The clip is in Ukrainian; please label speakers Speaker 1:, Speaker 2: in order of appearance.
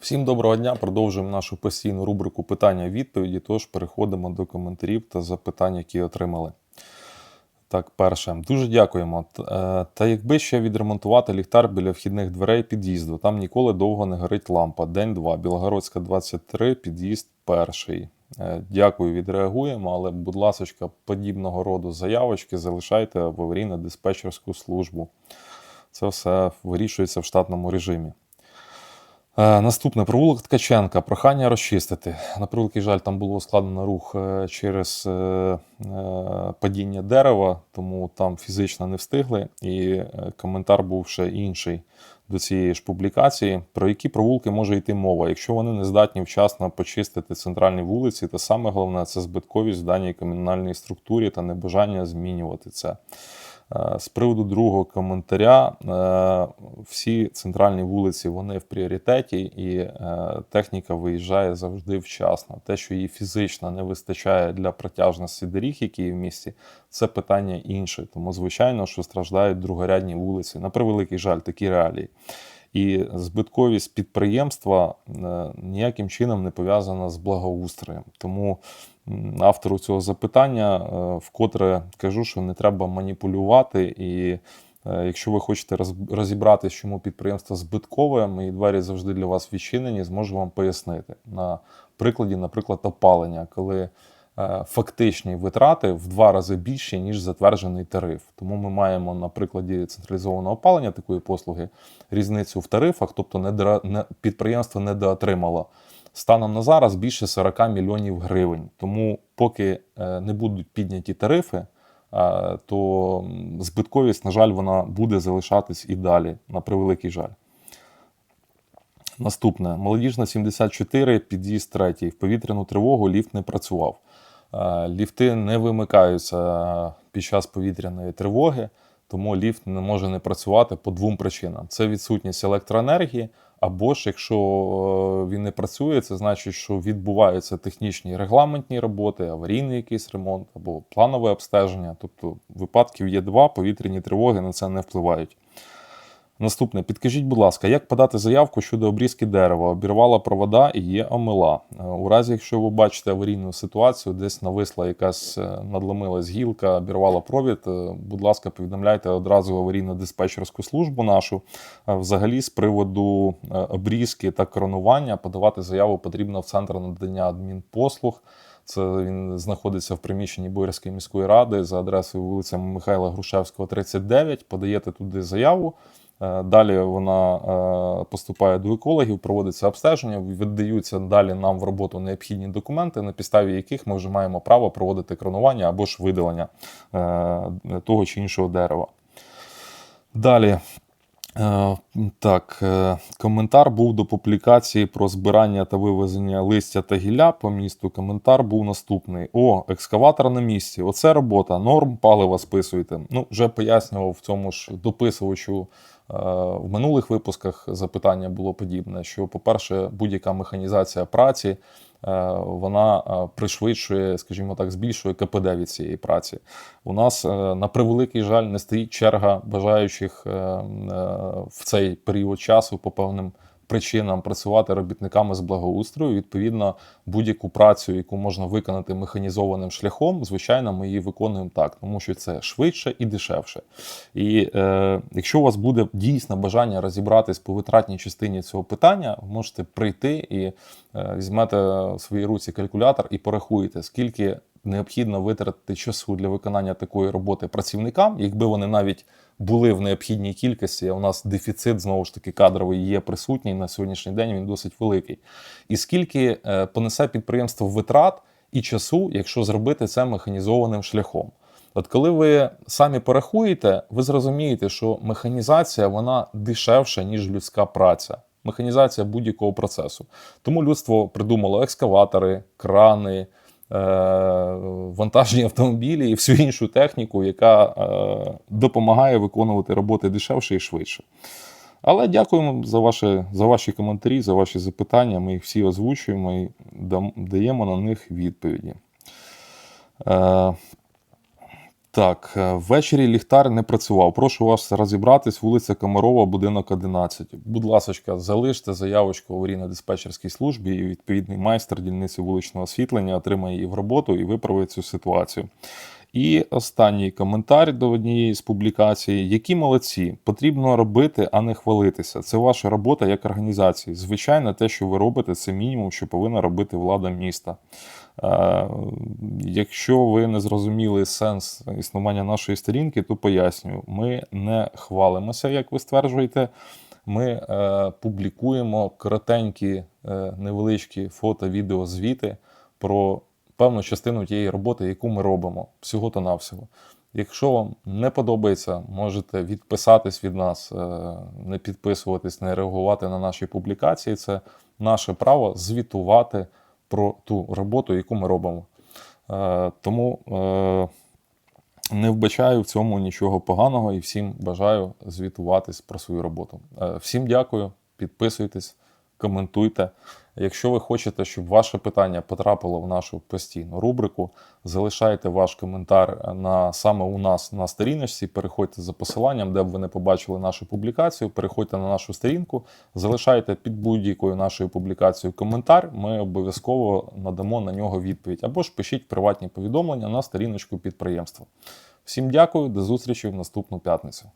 Speaker 1: Всім доброго дня. Продовжуємо нашу постійну рубрику питання-відповіді. Тож переходимо до коментарів та запитань, які отримали. Так, перше, дуже дякуємо. Е, Та якби ще відремонтувати ліхтар біля вхідних дверей під'їзду, там ніколи довго не горить лампа. День 2, Білогородська 23, під'їзд перший. Е, Дякую, відреагуємо, але, будь ласка, подібного роду заявочки залишайте в аварійно-диспетчерську службу. Це все вирішується в штатному режимі. Е, Наступне провулок Ткаченка. Прохання розчистити. На превеликий жаль, там було складено рух е, через е, падіння дерева, тому там фізично не встигли. І коментар був ще інший до цієї ж публікації. Про які провулки може йти мова, якщо вони не здатні вчасно почистити центральні вулиці, та саме головне це збитковість в даній комунальній структурі та небажання змінювати це. Е, З приводу другого коментаря, е, всі центральні вулиці вони в пріоритеті, і е, техніка виїжджає завжди вчасно. Те, що її фізично не вистачає для протяжності доріг, які є в місті, це питання інше. Тому, звичайно, що страждають другорядні вулиці. На превеликий жаль, такі реалії. І збитковість підприємства ніяким чином не пов'язана з благоустроєм. Тому автору цього запитання е, вкотре кажу, що не треба маніпулювати. І е, якщо ви хочете роз- розібратися, чому підприємство збиткове, мої двері завжди для вас відчинені, зможу вам пояснити на прикладі, наприклад, опалення, коли е, фактичні витрати в два рази більші, ніж затверджений тариф. Тому ми маємо на прикладі централізованого опалення такої послуги різницю в тарифах, тобто підприємство недоотримало станом на зараз більше 40 мільйонів гривень. Тому поки е, не будуть підняті тарифи, е, то збитковість, на жаль, вона буде залишатись і далі, на превеликий жаль. Наступне. Молодіжна 74, під'їзд 3. В повітряну тривогу ліфт не працював. Е, Ліфти не вимикаються під час повітряної тривоги, тому ліфт не може не працювати по двом причинам: це відсутність електроенергії, або ж якщо е, він не працює, це значить, що відбуваються технічні регламентні роботи, аварійний якийсь ремонт або планове обстеження. Тобто випадків є два, повітряні тривоги на це не впливають. Наступне, підкажіть, будь ласка, як подати заявку щодо обрізки дерева? Обірвала провода і є омила. Е, У разі, якщо ви бачите аварійну ситуацію, десь нависла якась е, надломилась гілка, обірвала провід, е, будь ласка, повідомляйте одразу аварійно-диспетчерську службу нашу. Взагалі, з приводу обрізки та коронування, подавати заяву потрібно в центр надання адмінпослуг. Це він знаходиться в приміщенні Боярської міської ради за адресою вулиця Михайла Грушевського, 39. Подаєте туди заяву. Е, Далі вона е, поступає до екологів, проводиться обстеження, віддаються далі нам в роботу необхідні документи, на підставі яких ми вже маємо право проводити кронування або ж видалення е, того чи іншого дерева. Далі. Е, Так, е, коментар був до публікації про збирання та вивезення листя та гілля по місту. Коментар був наступний: О, екскаватор на місці. Оце робота. Норм палива списуйте. Ну, вже пояснював в цьому ж дописувачу. е, В минулих випусках запитання було подібне: що, по-перше, будь-яка механізація праці вона е, пришвидшує, скажімо так, збільшує КПД від цієї праці. У нас е, на превеликий жаль не стоїть черга бажаючих е, е, в цей період часу по певним причинам працювати робітниками з благоустрою. Відповідно, будь-яку працю, яку можна виконати механізованим шляхом, звичайно, ми її виконуємо так, тому що це швидше і дешевше. І е, якщо у вас буде дійсне бажання розібратись по витратній частині цього питання, можете прийти і е, візьмете в своїй руці калькулятор і порахуєте, скільки необхідно витратити часу для виконання такої роботи працівникам, якби вони навіть були в необхідній кількості. а У нас дефіцит знову ж таки кадровий є присутній на сьогоднішній день. Він досить великий. І скільки е, понесе підприємство витрат і часу, якщо зробити це механізованим шляхом. От коли ви самі порахуєте, ви зрозумієте, що механізація вона дешевша, ніж людська праця. Механізація будь-якого процесу. Тому людство придумало екскаватори, крани, вантажні автомобілі і всю іншу техніку, яка е, допомагає виконувати роботи дешевше і швидше. Але дякуємо за, ваші за ваші коментарі, за ваші запитання. Ми їх всі озвучуємо і даємо на них відповіді. Так, е, ввечері ліхтар не працював. Прошу вас розібратись, вулиця Комарова, будинок 11. Будь ласка, залиште заявочку аварійно-диспетчерській службі, і відповідний майстер дільниці вуличного освітлення отримає її в роботу і виправить цю ситуацію. І останній коментар до однієї з публікацій: які молодці, потрібно робити, а не хвалитися. Це ваша робота як організації. Звичайно, те, що ви робите, це мінімум, що повинна робити влада міста. Е, Якщо ви не зрозуміли сенс існування нашої сторінки, то пояснюю, ми не хвалимося, як ви стверджуєте. Ми е, публікуємо коротенькі, е, невеличкі фото, відео, звіти про певну частину тієї роботи, яку ми робимо, всього та навсього. Якщо вам не подобається, можете відписатись від нас, е, не підписуватись, не реагувати на наші публікації. Це наше право звітувати про ту роботу, яку ми робимо. Е, Тому е, не вбачаю в цьому нічого поганого і всім бажаю звітуватись про свою роботу. Всім дякую, підписуйтесь, коментуйте. Якщо ви хочете, щоб ваше питання потрапило в нашу постійну рубрику, залишайте ваш коментар на саме у нас на сторіночці. Переходьте за посиланням, де б ви не побачили нашу публікацію. Переходьте на нашу сторінку, залишайте під будь-якою нашою публікацією коментар. Ми обов'язково надамо на нього відповідь. Або ж пишіть приватні повідомлення на сторіночку підприємства. Всім дякую, до зустрічі в наступну п'ятницю.